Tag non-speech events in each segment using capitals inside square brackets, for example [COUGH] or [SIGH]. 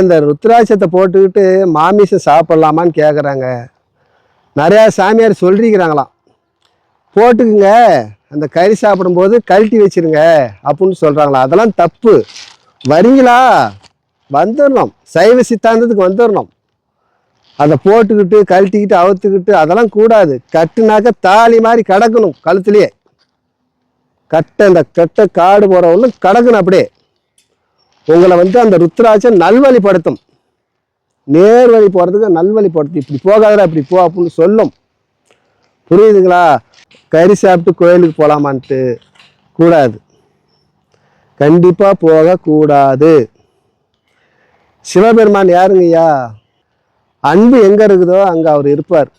இந்த ருத்ராட்சத்தை போட்டுக்கிட்டு மாமிசம் சாப்பிட்லாமான்னு கேட்குறாங்க நிறையா சாமியார் சொல்லிக்கிறாங்களாம் போட்டுக்குங்க. அந்த கறி சாப்பிடும்போது கழட்டி வச்சிருங்க அப்படின்னு சொல்கிறாங்களா அதெல்லாம் தப்பு. வரீங்களா? வந்துடணும் சைவ சித்தாந்தத்துக்கு வந்துடணும் அதை போட்டுக்கிட்டு கழட்டிக்கிட்டு அவுத்துக்கிட்டு அதெல்லாம் கூடாது. கட்டுனாக்க தாலி மாதிரி கிடக்கணும் கழுத்துலேயே. கட்டை இந்த கட்டை காடு போகிறவங்களும் கிடக்கணும் அப்படியே. உங்களை வந்து அந்த ருத்ராட்சம் நல்வழிப்படுத்தும். நேர்வழி போகிறதுக்கு நல்வழிப்படுத்தும் இப்படி போகாதடா இப்படி போ அப்படின்னு சொல்லும். புரியுதுங்களா? கறி சாப்பிட்டு கோயிலுக்கு போகலாமான்ட்டு கூடாது. கண்டிப்பாக போகக்கூடாது. சிவபெருமான் யாருங்கய்யா அன்பு எங்கே இருக்குதோ அங்கே அவர் இருப்பார்.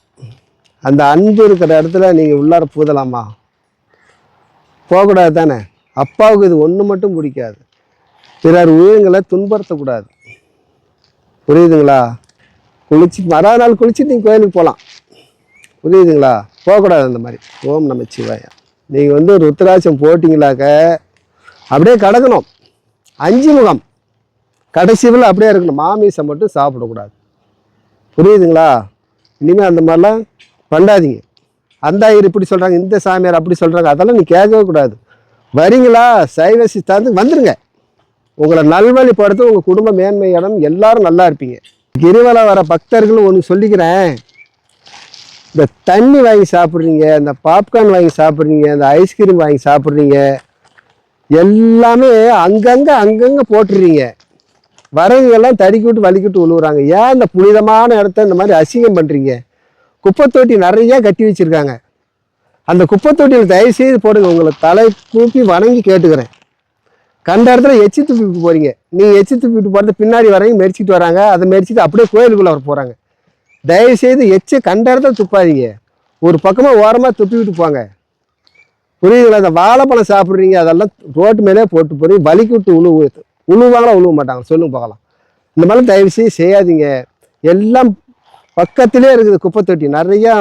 அந்த அன்பு இருக்கிற இடத்துல நீங்கள் உள்ளார பூதலாமா? போகக்கூடாது தானே. அப்பாவுக்கு இது ஒன்று மட்டும் பிடிக்காது. பிறர் உயிரங்களை துன்புறுத்தக்கூடாது. புரியுதுங்களா? குளிச்சு மறுநாள் குளிச்சுட்டு நீங்கள் கோயிலுக்கு போகலாம் புரியுதுங்களா? போகக்கூடாது அந்த மாதிரி. ஓம் நம்ம சிவாயா. நீங்கள் வந்து ருத்ராட்சம் போட்டிங்களாக்க அப்படியே கடக்கணும். அஞ்சு முகம். கடைசியில் அப்படியே இருக்கணும். மாமிசம் மட்டும் சாப்பிடக்கூடாது. புரியுதுங்களா? இனிமேல் அந்த மாதிரிலாம் பண்ணாதீங்க. அந்த ஐயர் இப்படி சொல்கிறாங்க இந்த சாமியார் அப்படி சொல்கிறாங்க அதெல்லாம் நீ கேட்கவே கூடாது. வரீங்களா? சைவ சித்தாந்து வந்துடுங்க உங்களை நல்வழிப்படுத்த உங்கள் குடும்ப மேன்மை இடம் எல்லாரும் நல்லா இருப்பீங்க. கிரிவலம் வர பக்தர்கள் ஒன்று சொல்லிக்கிறேன். இந்த தண்ணி வாங்கி சாப்பிட்றீங்க இந்த பாப்கார்ன் வாங்கி சாப்பிட்றீங்க இந்த ஐஸ்கிரீம் வாங்கி சாப்பிட்றீங்க எல்லாமே அங்கங்கே அங்கங்கே போட்டுடுறீங்க வரவங்கெல்லாம் தடுக்கி விட்டு வலிக்கிட்டு விழுவுறாங்க ஏன் இந்த புனிதமான இடத்த இந்த மாதிரி அசிங்கம் பண்ணுறீங்க குப்பை தொட்டி நிறையா கட்டி வச்சுருக்காங்க. அந்த குப்பை தொட்டியில் தயவு செய்து போடுங்க. உங்களை தலை கூப்பி வணங்கி கேட்டுக்கிறேன். கண்ட இடத்துல எச்சி துப்பிட்டு போறீங்க. நீங்கள் எச்சி துப்பிட்டு போகிறது பின்னாடி வரவங்க மெரிச்சிட்டு வராங்க. அதை மெரிச்சிட்டு அப்படியே கோயிலுக்குள்ளே வர போகிறாங்க தயவு செய்து எச்சை கண்ட இடத்துல துப்பாதீங்க. ஒரு பக்கமாக ஓரமாக துப்பி விட்டு போங்க. புரியுதுங்களா? அந்த வாழைப்பழம் சாப்பிட்றீங்க அதெல்லாம் ரோட்டு மேலே போட்டு போய் வலிக்கு விட்டு உழுவு உழுவாங்களா உழுவ மாட்டாங்க சொல்லுங்க பார்க்கலாம். இந்த மாதிரி தயவு செய்து செய்யாதீங்க. எல்லாம் பக்கத்திலே இருக்குது குப்பை தொட்டி நிறையா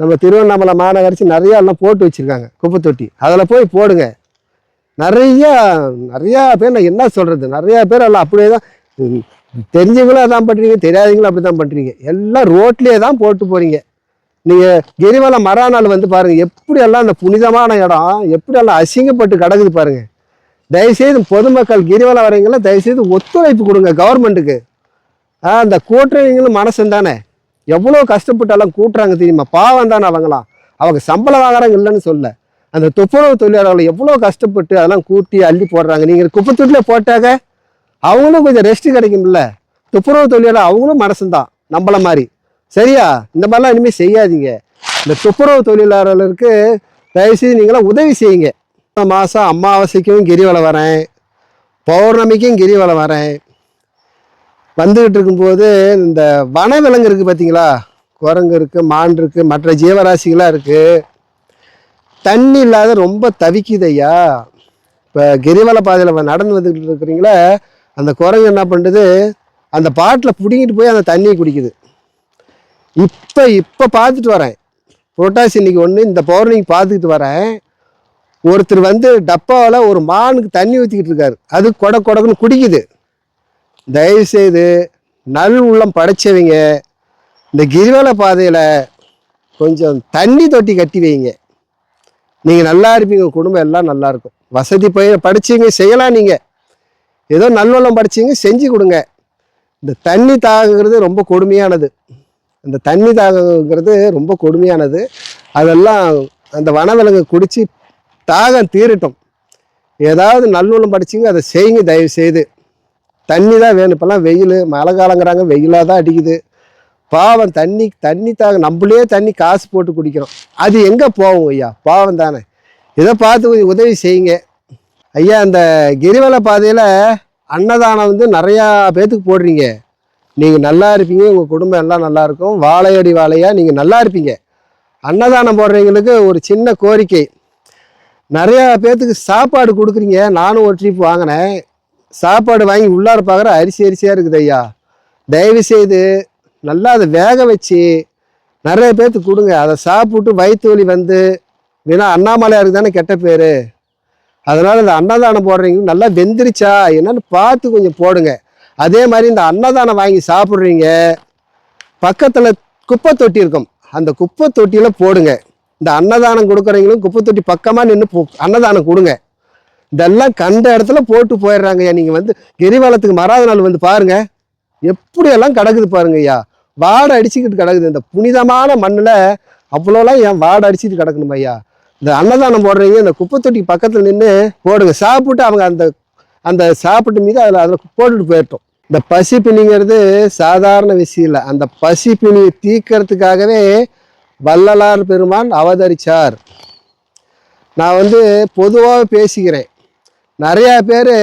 நம்ம திருவண்ணாமலை மாநகராட்சி நிறையா எல்லாம் போட்டு வச்சுருக்காங்க குப்பை தொட்டி அதில் போய் போடுங்க. நிறையா நிறையா பேர் நான் என்ன சொல்கிறது நிறையா பேர் எல்லாம் அப்படியே தான் தெரிஞ்சவங்களும் அதான் பண்ணுறீங்க தெரியாதவங்களும் அப்படி தான் பண்ணுறீங்க எல்லாம் ரோட்லேயே தான் போட்டு போகிறீங்க நீங்கள் கிரிவலம் மறுநாள் வந்து பாருங்கள் எப்படியெல்லாம் அந்த புனிதமான இடம் எப்படியெல்லாம் அசிங்கப்பட்டு கிடக்குது பாருங்கள் தயவுசெய்து பொதுமக்கள் கிரிவலம் வரீங்களா தயவுசெய்து ஒத்துழைப்பு கொடுங்க கவர்மெண்ட்டுக்கு. ஆ அந்த கூட்டுறவங்களும் மனசன் தானே. எவ்வளோ கஷ்டப்பட்டாலும் கூட்டுறாங்க தெரியுமா? பாவம் தானே அவங்களாம். அவங்க சம்பளம் வாங்குறாங்க இல்லைன்னு சொல்ல அந்த துப்புரவு தொழிலாளர்கள் எவ்வளோ கஷ்டப்பட்டு அதெல்லாம் கூட்டி அள்ளி போடுறாங்க. நீங்கள் குப்பை தொட்டியில் போட்டாக்க அவங்களும் கொஞ்சம் ரெஸ்ட்டு கிடைக்கும்ல. துப்புரவு தொழிலாளர் அவங்களும் மனசுந்தான். நம்மள மாதிரி. சரியா? இந்த மாதிரிலாம் இனிமேல் செய்யாதீங்க. இந்த துப்புரவு தொழிலாளர்களுக்கு தயவுசெய்து நீங்களாம் உதவி செய்யுங்க. மாதம் அமாவாசைக்கும் கிரிவலை வரேன். பௌர்ணமிக்கும் கிரிவலை வரேன். வந்துக்கிட்டு இருக்கும்போது இந்த வனவிலங்கு இருக்குது பார்த்தீங்களா குரங்கு இருக்குது மான் இருக்குது மற்ற ஜீவராசிகளாக இருக்குது தண்ணி இல்லாத ரொம்ப தவிக்குது ஐயா இப்போ கிரிவல பாதையில் நடந்து வந்துக்கிட்டு இருக்கிறீங்களே அந்த குரங்கு என்ன பண்ணுறது அந்த பாட்டில் பிடிங்கிட்டு போய் அந்த தண்ணியை குடிக்குது. இப்போ இப்போ பார்த்துட்டு வரேன். புரட்டாசி இன்னைக்கு ஒன்று இந்த பௌர்ணமிக்கு பார்த்துக்கிட்டு வரேன். ஒருத்தர் வந்து டப்பாவில் ஒரு மானுக்கு தண்ணி ஊற்றிக்கிட்டு இருக்காரு. அது கொட கொடக்குன்னு குடிக்குது. தயவுசெய்து நல் உள்ளம் படைச்சவங்க இந்த கிரிவல பாதையில் கொஞ்சம் தண்ணி தொட்டி கட்டி வைங்க. நீங்கள் நல்லா இருப்பீங்க குடும்பம் எல்லாம் நல்லா இருக்கும். வசதி பய படிச்சீங்க செய்யலாம் நீங்கள் ஏதோ நல்லுள்ளம் படிச்சீங்க செஞ்சு கொடுங்க. இந்த தண்ணி தாகங்கிறது ரொம்ப கொடுமையானது. அந்த தண்ணி தாகங்கிறது ரொம்ப கொடுமையானது. அதெல்லாம் அந்த வனவிலங்கு குடித்து தாகம் தீரட்டும். ஏதாவது நல்லுள்ளம் படிச்சீங்க அதை செய்யுங்க தயவு செய்து தண்ணி தான் வேணும். இப்போல்லாம் வெயில் மழை காலங்கிறாங்க வெயிலாக தான் அடிக்குது. பாவம் தண்ணி தண்ணி தாங்க நம்மளே தண்ணி காசு போட்டு குடிக்கிறோம். அது எங்கே போகும் ஐயா? பாவம் தானே. இதை பார்த்து கொஞ்சம் உதவி செய்யுங்க. ஐயா அந்த கிரிவல பாதையில் அன்னதானம் வந்து நிறையா பேத்துக்கு போடுறீங்க. நீங்கள் நல்லா இருப்பீங்க உங்கள் குடும்பம் எல்லாம் நல்லா இருக்கும். வாழையடி வாழையாக நீங்கள் நல்லா இருப்பீங்க. அன்னதானம் போடுறவங்களுக்கு ஒரு சின்ன கோரிக்கை. நிறையா பேத்துக்கு சாப்பாடு கொடுக்குறீங்க. நானும் ஒரு ட்ரிப் வாங்கினேன். சாப்பாடு வாங்கி உள்ளார பார்க்குற அரிசி அரிசியாக இருக்குது ஐயா. தயவு செய்து நல்லா அதை வேக வச்சு நிறைய பேர்த்துக்கு கொடுங்க. அதை சாப்பிட்டு வயிற்று வலி வந்து ஏன்னா அண்ணாமலையாருக்கு தானே கெட்ட பேர். அதனால் இந்த அன்னதானம் போடுறீங்க நல்லா வெந்துருச்சா? என்னன்னு பார்த்து கொஞ்சம் போடுங்க. அதே மாதிரி இந்த அன்னதானம் வாங்கி சாப்பிட்றீங்க பக்கத்தில் குப்பை தொட்டி இருக்கும். அந்த குப்பை தொட்டியில் போடுங்க. இந்த அன்னதானம் கொடுக்குறவங்களும் குப்பை தொட்டி பக்கமாக நின்று போ அன்னதானம் கொடுங்க. இதெல்லாம் கண்ட இடத்துல போட்டு போயிடுறாங்கய்யா. நீங்கள் வந்து கிரிவலத்துக்கு மறாத நாள் வந்து பாருங்கள் எப்படியெல்லாம் கிடக்குது பாருங்க ஐயா வாடை அடிச்சுக்கிட்டு கிடக்குது. இந்த புனிதமான மண்ணில் அவ்வளோலாம் ஏன் வாடை அடிச்சுட்டு கிடக்கணும் ஐயா? இந்த அன்னதானம் போடுறீங்க இந்த குப்பை தொட்டி பக்கத்தில் நின்று போடுங்க. சாப்பிட்டு அவங்க அந்த அந்த சாப்பிட்டு மீது அதில் அதில் போட்டுட்டு போயிட்டோம் இந்த பசி பிணிங்கிறது சாதாரண விஷயம் இல்லை. அந்த பசி பிணியை தீக்கிறதுக்காகவே வள்ளலார் பெருமான் அவதரிச்சார். நான் வந்து பொதுவாக பேசிக்கிறேன். நிறையா பேர்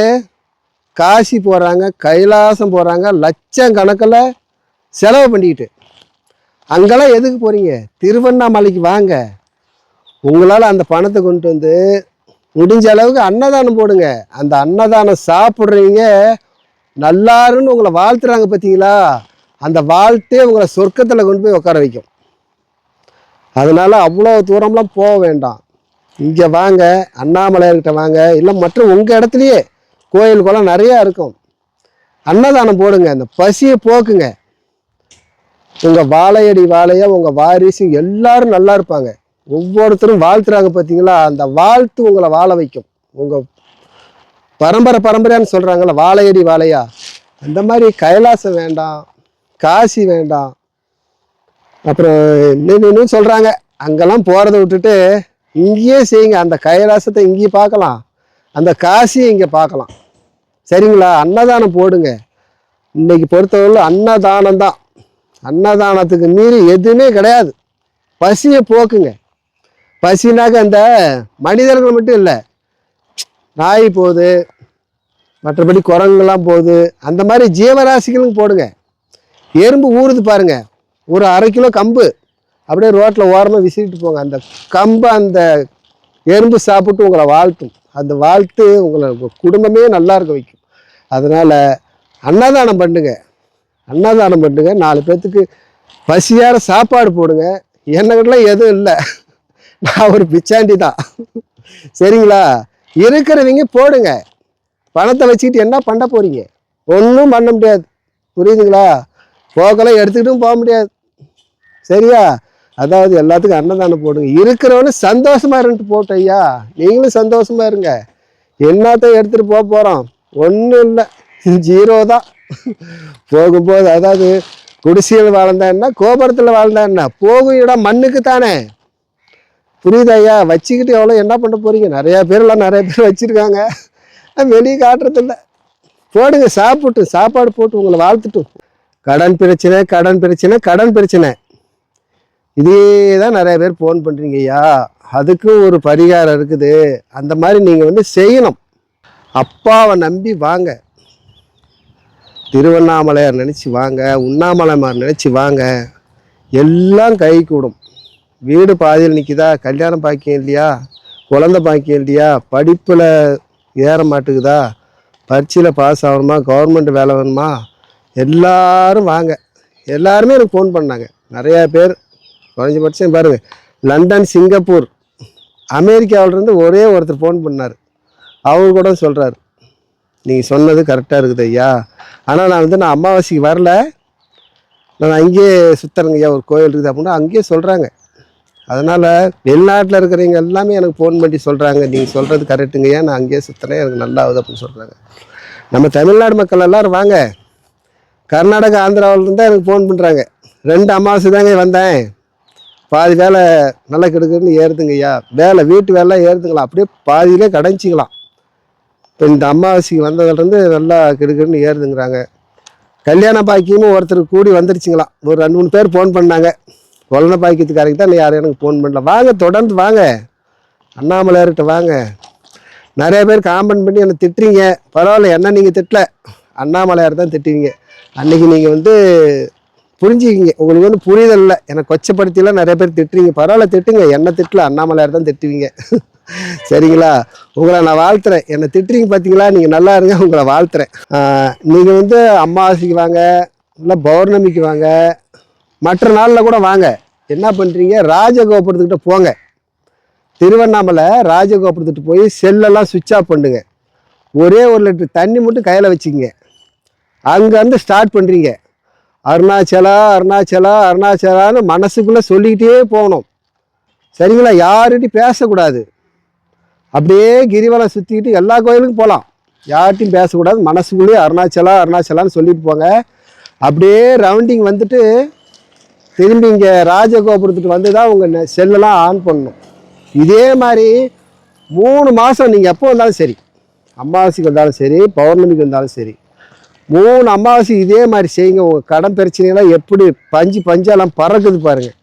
காசி போகிறாங்க கைலாசம் போகிறாங்க லட்சம் கணக்கில் செலவு பண்ணிக்கிட்டு. அங்கெல்லாம் எதுக்கு போகிறீங்க திருவண்ணாமலைக்கு வாங்க. உங்களால் அந்த பணத்தை கொண்டு வந்து முடிஞ்ச அளவுக்கு அன்னதானம் போடுங்க. அந்த அன்னதானம் சாப்பிட்றீங்க. நல்லாருன்னு உங்களை வாழ்த்துறாங்க பார்த்தீங்களா அந்த வாழ்த்தே உங்களை சொர்க்கத்தில் கொண்டு போய் உட்கார வைக்கும். அதனால் அவ்வளோ தூரம்லாம் போக வேண்டாம். இங்கே வாங்க அண்ணாமலையார்கிட்ட வாங்க. இல்லை மற்ற உங்கள் இடத்துலையே கோயில் குளம் நிறையா இருக்கும். அன்னதானம் போடுங்க. அந்த பசியை போக்குங்க. உங்கள் வாழையடி வாழையா உங்கள் வாரிசு எல்லாரும் நல்லா இருப்பாங்க. ஒவ்வொருத்தரும் வாழ்த்துறாங்க பார்த்தீங்களா அந்த வாழ்த்து உங்களை வாழ வைக்கும். உங்கள் பரம்பரை பரம்பரையான்னு சொல்கிறாங்கல்ல வாழையடி வாழையா? அந்த மாதிரி கைலாசம் வேண்டாம் காசி வேண்டாம். அப்புறம் இன்னும் இன்னும் சொல்கிறாங்க அங்கெல்லாம் போகிறத விட்டுட்டு இங்கேயே செய்யுங்க. அந்த கைலாசத்தை இங்கேயே பார்க்கலாம். அந்த காசியை இங்கே பார்க்கலாம். சரிங்களா? அன்னதானம் போடுங்க. இன்னைக்கு பொறுத்தவரை அன்னதானம் தான் அன்னதானத்துக்கு மீறி எதுவுமே கிடையாது. பசியை போக்குங்க. பசினாக்க அந்த மனிதர்கள் மட்டும் இல்லை நாய் போகுது மற்றபடி குரங்குலாம் போகுது அந்த மாதிரி ஜீவராசிகளும் போடுங்க. எறும்பு ஊறுது பாருங்க. ஒரு அரை கிலோ கம்பு அப்படியே ரோட்டில் ஓரமாக விசிறிட்டு போங்க. அந்த கம்பை அந்த எறும்பு சாப்பிட்டு உங்களை வாழ்த்தும். அந்த வாழ்த்து உங்களை குடும்பமே நல்லா இருக்க வைக்கும். அதனால் அன்னதானம் பண்ணுங்கள் அன்னதானம் பண்ணுங்க. நாலு பேர்த்துக்கு பசியார சாப்பாடு போடுங்க. என்னக்கிட்டலாம் எதுவும் இல்லை. நான் ஒரு பிச்சாண்டி தான். சரிங்களா? இருக்கிறவங்க போடுங்க. பணத்தை வச்சுக்கிட்டு என்ன பண்ண போறீங்க? ஒன்றும் பண்ண முடியாது. புரியுதுங்களா? போக்கெல்லாம் எடுத்துக்கிட்டும் போக முடியாது. சரியா? அதாவது எல்லாத்துக்கும் அன்னதானம் போடுங்க. இருக்கிறவனு சந்தோஷமா இருந்துட்டு போட்டோம் ஐயா. நீங்களும் சந்தோஷமா இருங்க. என்னத்த எடுத்துகிட்டு போக போகிறோம் ஒன்றும் இல்லை. ஜீரோ தான். [LAUGHS] போகும்போது அதாவது குடிசையில் வாழ்ந்தான்னா கோபுரத்தில் வாழ்ந்தான்னா போகும் இடம் மண்ணுக்கு தானே. புரியுதா ஐயா? வச்சுக்கிட்டு எவ்வளோ என்ன பண்ண போகிறீங்க நிறையா பேர்லாம் நிறைய பேர் வச்சுருக்காங்க. வெளியே காட்டுறதில்ல. போடுங்க சாப்பிட்டு சாப்பாடு போட்டு உங்களை வாழ்த்துட்டும் கடன் பிரச்சனை கடன் பிரச்சனை கடன் பிரச்சனை. இதே தான் நிறைய பேர் ஃபோன் பண்ணுறீங்க ஐயா. அதுக்கும் ஒரு பரிகாரம் இருக்குது. அந்த மாதிரி நீங்கள் வந்து செய்யணும். அப்பாவை நம்பி வாங்க. திருவண்ணாமலையார் நினச்சி வாங்க உண்ணாமலைமார் நினச்சி வாங்க. எல்லாம் கை கூடும். வீடு பாதியில் நிற்கிதா கல்யாணம் பாக்கியம் இல்லையா? குழந்தை பாக்கியம் இல்லையா? படிப்பில் ஏற மாட்டேங்குதா பரீட்சையில் பாஸ் ஆகணுமா? கவர்மெண்ட் வேலை வேணுமா? எல்லாரும் வாங்க. எல்லாருமே எனக்கு ஃபோன் பண்ணாங்க. நிறையா பேர் குறைஞ்சபட்சம் பாருங்கள் லண்டன் சிங்கப்பூர் அமெரிக்காவிலேருந்து ஒரே ஒருத்தர் ஃபோன் பண்ணார். அவர் கூட சொல்கிறாரு நீங்கள் சொன்னது கரெக்டாக இருக்குது ஐயா. ஆனால் நான் வந்து நான் அமாவாசைக்கு வரல. நான் அங்கேயே சுற்றுறேங்க ஐயா ஒரு கோயில் இருக்குது அப்படின்னா அங்கேயே சொல்கிறாங்க அதனால் வெளிநாட்டில் இருக்கிறவங்க எல்லாமே எனக்கு ஃபோன் பண்ணி சொல்கிறாங்க நீங்கள் சொல்கிறது கரெக்டுங்கய்யா நான் அங்கேயே சுற்றுறேன் எனக்கு நல்லா ஆகுது அப்படின்னு சொல்கிறாங்க நம்ம தமிழ்நாடு மக்கள் எல்லோரும் வாங்க. கர்நாடகா ஆந்திராவிலேருந்து தான் எனக்கு ஃபோன் பண்ணுறாங்க ரெண்டு அமாவாசை தாங்க வந்தேன். பாதி வேலை நல்லா கெடுக்குன்னு ஏறுதுங்கய்யா வேலை வீட்டு வேலை ஏறுதுங்களா அப்படியே பாதியிலே கடைஞ்சிக்கலாம் இப்போ இந்த அமாவாசைக்கு வந்ததுலேருந்து நல்லா கெடுக்கெடுன்னு ஏறுதுங்கிறாங்க. கல்யாண பாக்கியமும் ஒருத்தர் கூடி வந்துருச்சுங்களாம் ஒரு ரெண்டு மூணு பேர் ஃபோன் பண்ணாங்க. கொலன பாக்கியத்துக்காரங்க தான் யாரும் எனக்கு ஃபோன் பண்ணல. வாங்க தொடர்ந்து வாங்க. அண்ணாமலையார்கிட்ட வாங்க. நிறைய பேர் காமெண்ட் பண்ணி என்னை திட்டுறீங்க. பரவாயில்ல என்ன நீங்கள் திட்டல. அண்ணாமலையார் தான் திட்டுவீங்க. அன்றைக்கி நீங்கள் வந்து புரிஞ்சுக்கிங்க. உங்களுக்கு வந்து புரிதல் இல்லை. எனக்கு கொச்சப்படுத்திலாம் நிறைய பேர் திட்டுறீங்க. பரவாயில்ல திட்டுங்க. என்ன திட்டல அண்ணாமலையார் தான் திட்டுவீங்க. சரிங்களா? உங்களை நான் வாழ்த்துறேன். என்னை திட்டுறீங்க பார்த்தீங்களா நீங்கள் நல்லா இருங்க உங்களை வாழ்த்துறேன். நீங்கள் வந்து அமாவாசைக்கு வாங்க இல்லை பௌர்ணமிக்கு வாங்க மற்ற நாளில் கூட வாங்க. என்ன பண்ணுறீங்க ராஜகோபுரத்துக்கிட்ட போங்க. திருவண்ணாமலை ராஜகோபுரத்துக்கிட்ட போய் செல்லெல்லாம் சுவிட்ச் ஆஃப் பண்ணுங்க. ஒரே ஒரு லிட்டர் தண்ணி மட்டும் கையில் வச்சுக்கங்க. அங்கேருந்து ஸ்டார்ட் பண்ணுறீங்க அருணாச்சலா அருணாச்சலா அருணாச்சலான்னு மனசுக்குள்ளே சொல்லிக்கிட்டே போகணும். சரிங்களா? யார்கிட்டையும் பேசக்கூடாது. அப்படியே கிரிவலம் சுற்றிக்கிட்டு எல்லா கோயிலுக்கும் போகலாம் யார்கிட்டையும் பேசக்கூடாது. மனசுக்குள்ளேயே அருணாச்சலா அருணாச்சலான்னு சொல்லிட்டு போங்க. அப்படியே ரவுண்டிங் வந்துட்டு திரும்பி இங்கே ராஜகோபுரத்துக்கு வந்து தான் உங்கள் செல்லெல்லாம் ஆன் பண்ணணும். இதே மாதிரி மூணு மாதம் நீங்கள் எப்போ வந்தாலும் சரி அமாவாசைக்கு வந்தாலும் சரி பௌர்ணமிக்கு வந்தாலும் சரி மூணு அமாவாசை இதே மாதிரி செய்யுங்க. உங்கள் கடன் பிரச்சனைலாம் எப்படி பஞ்சு பஞ்செல்லாம் பறக்குது பாருங்கள்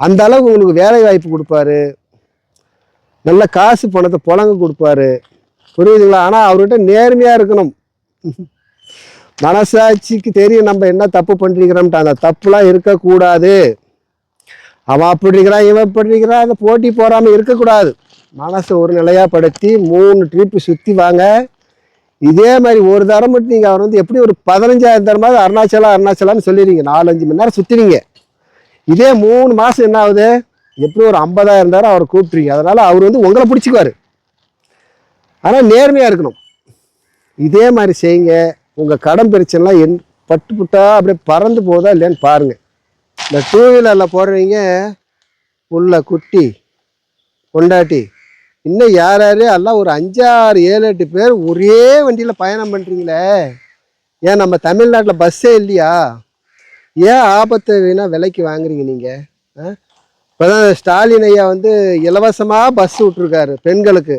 அந்த அளவுக்கு உங்களுக்கு வேலை வாய்ப்பு கொடுப்பாரு. நல்ல காசு பணத்தை புழங்க கொடுப்பாரு. புரியுதுங்களா? ஆனால் அவர்கிட்ட நேர்மையாக இருக்கணும். மனசாட்சிக்கு தெரியும் நம்ம என்ன தப்பு பண்ணிருக்கிறோம்ட்டு. அந்த தப்புலாம் இருக்கக்கூடாது. அவன் அப்படி இருக்கிறான் இவன் இப்படி இருக்கிறான். அந்த போட்டி போகாமல் இருக்கக்கூடாது. மனசை ஒரு நிலையாக படுத்தி மூணு ட்ரிப்பு சுற்றி வாங்க. இதே மாதிரி ஒரு தரம் மட்டும் நீங்கள் அவர் வந்து எப்படி ஒரு பதினஞ்சாயிரம் தரமாவது அருணாச்சலம் அருணாச்சலான்னு சொல்லிடுறீங்க. நாலஞ்சு மணி நேரம் சுற்றுறீங்க இதே மூணு மாதம் என்ன ஆகுது? எப்படி ஒரு ஐம்பதாயிரம் இருந்தாரோ அவரை கூப்பிட்றீங்க அதனால் அவர் வந்து உங்களை பிடிச்சிக்குவார். ஆனால் நேர்மையாக இருக்கணும். இதே மாதிரி செய்யுங்க. உங்கள் கடன் பிரச்சனைலாம் என் பட்டு புட்டா அப்படியே பறந்து போதா இல்லையான்னு பாருங்கள் இந்த டூ வீலரில் போடுறவங்க உள்ள குட்டி கொண்டாட்டி இன்னும் யார் யார் எல்லாம் ஒரு அஞ்சாறு ஏழு எட்டு பேர் ஒரே வண்டியில் பயணம் பண்ணுறீங்களே ஏன் நம்ம தமிழ்நாட்டில் பஸ்ஸே இல்லையா? ஏன் ஆபத்தை வேணால் விலைக்கு வாங்குறீங்க நீங்கள் ஆ? இப்போதான் ஸ்டாலின் ஐயா வந்து இலவசமாக பஸ் விட்ருக்காரு பெண்களுக்கு.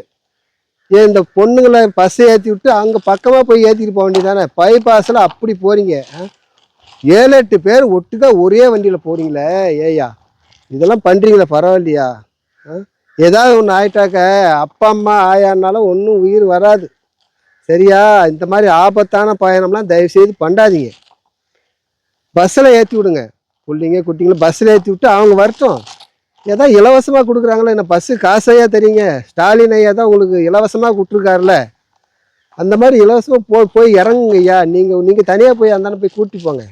ஏன் இந்த பொண்ணுங்களை பஸ்ஸை ஏற்றி விட்டு அங்கே பக்கமாக போய் ஏற்றிட்டு போக வேண்டியதானே பைபாஸில் அப்படி போகிறீங்க ஏழு எட்டு பேர் ஒட்டுக்கா ஒரே வண்டியில் போகிறீங்களே ஏய்யா. இதெல்லாம் பண்ணுறீங்களே பரவாயில்லையா? ஆ? ஏதாவது ஒன்று ஆயிட்டாக்க அப்பா அம்மா ஆயானாலும் ஒன்றும் உயிர் வராது. சரியா? இந்த மாதிரி ஆபத்தான பயணம்லாம் தயவுசெய்து பண்ணாதீங்க. பஸ்ஸில் ஏற்றி விடுங்க. பிள்ளைங்க குட்டிங்களை பஸ்ஸில் ஏற்றி விட்டு அவங்க வரட்டும். ஏதோ இலவசமாக கொடுக்குறாங்களே? என்ன பஸ்ஸு காசையா தெரியுங்க. ஸ்டாலின் ஐயா தான் உங்களுக்கு இலவசமாக கொடுத்துருக்காருல. அந்த மாதிரி இலவசமாக போ போய் இறங்குங்க ஐயா நீங்கள் நீங்கள் தனியாக போய் அந்தாண்ட போய் கூட்டி போங்க.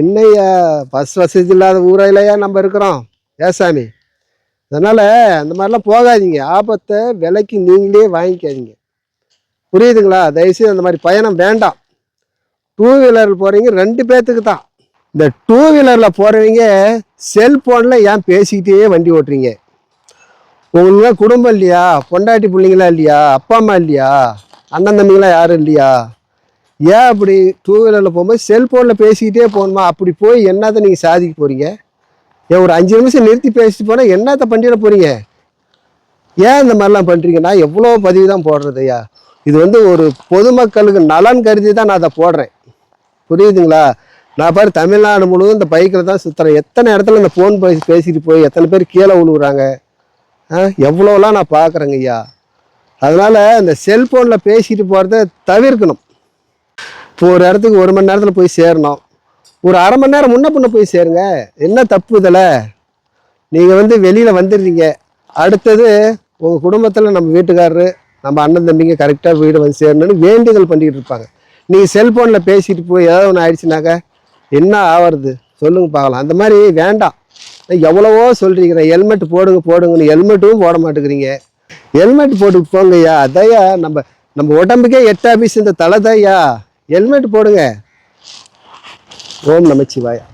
என்னய்யா பஸ் வசதி இல்லாத ஊரையிலையா நம்ம இருக்கிறோம். ஏசாமி அதனால் அந்த மாதிரிலாம் போகாதீங்க. ஆபத்தை விலைக்கு நீங்களே வாங்கிக்காதீங்க. புரியுதுங்களா? தயவுசெய்து அந்த மாதிரி பயணம் வேண்டாம். டூ வீலரில் போகிறீங்க ரெண்டு பேர்த்துக்கு தான். இந்த டூ வீலரில் போகிறவங்க செல்ஃபோனில் ஏன் பேசிக்கிட்டே வண்டி ஓட்டுறீங்க? உங்களுக்கு குடும்பம் இல்லையா? பொண்டாட்டி பிள்ளைங்களா இல்லையா? அப்பா அம்மா இல்லையா? அண்ணன் தம்பிங்களா யாரும் இல்லையா? ஏன் அப்படி டூ வீலரில் போகும்போது செல்ஃபோனில் பேசிக்கிட்டே போகணுமா? அப்படி போய் என்னத்தை நீங்கள் சாதிக்க போகிறீங்க ஏன் ஒரு அஞ்சு நிமிஷம் நிறுத்தி பேசிட்டு போனால் என்னத்தை பண்ணிட போகிறீங்க ஏன் இந்த மாதிரிலாம் பண்ணுறீங்க நான் எவ்வளோ பதிவு தான் போடுறது ஐயா. இது வந்து ஒரு பொதுமக்களுக்கு நலன் கருதி தான் நான் அதை போடுறேன். புரியுதுங்களா? நான் பாரு தமிழ்நாடு முழுவதும் இந்த பைக்கில் தான் சுற்றுறேன் எத்தனை இடத்துல இந்த ஃபோன் பேசி பேசிட்டு போய் எத்தனை பேர் கீழே விழுகுறாங்க ஆ எவ்வளோலாம் நான் பார்க்குறேங்க ஐயா. அதனால் இந்த செல்ஃபோனில் பேசிட்டு போகிறத தவிர்க்கணும். இப்போ ஒரு இடத்துக்கு ஒரு மணி நேரத்தில் போய் சேரணும். ஒரு அரை மணி நேரம் முன்ன பின்ன போய் சேருங்க. என்ன தப்பு இதில்? நீங்கள் வந்து வெளியில் வந்துடுறீங்க. அடுத்தது உங்கள் குடும்பத்தில் நம்ம வீட்டுக்காரரு நம்ம அண்ணன் தம்பிங்க கரெக்டாக வீடு வந்து சேரணும்னு வேண்டுதல் பண்ணிக்கிட்டு இருப்பாங்க. நீங்கள் செல்ஃபோனில் பேசிட்டு போய் ஏதாவது ஒன்று ஆயிடுச்சுனாக்கா என்ன ஆவறது? சொல்லுங்க பார்க்கலாம். அந்த மாதிரி வேண்டாம். எவ்வளவோ சொல்கிறீங்க ஹெல்மெட் போடுங்க போடுங்கன்னு ஹெல்மெட்டும் போட மாட்டேங்கிறீங்க. ஹெல்மெட் போட்டு போங்கய்யா. அதையா நம்ம நம்ம உடம்புக்கே எட்டாபீஸ் இந்த தலை ஹெல்மெட் போடுங்க. ஓம் நமச்சிவாயா.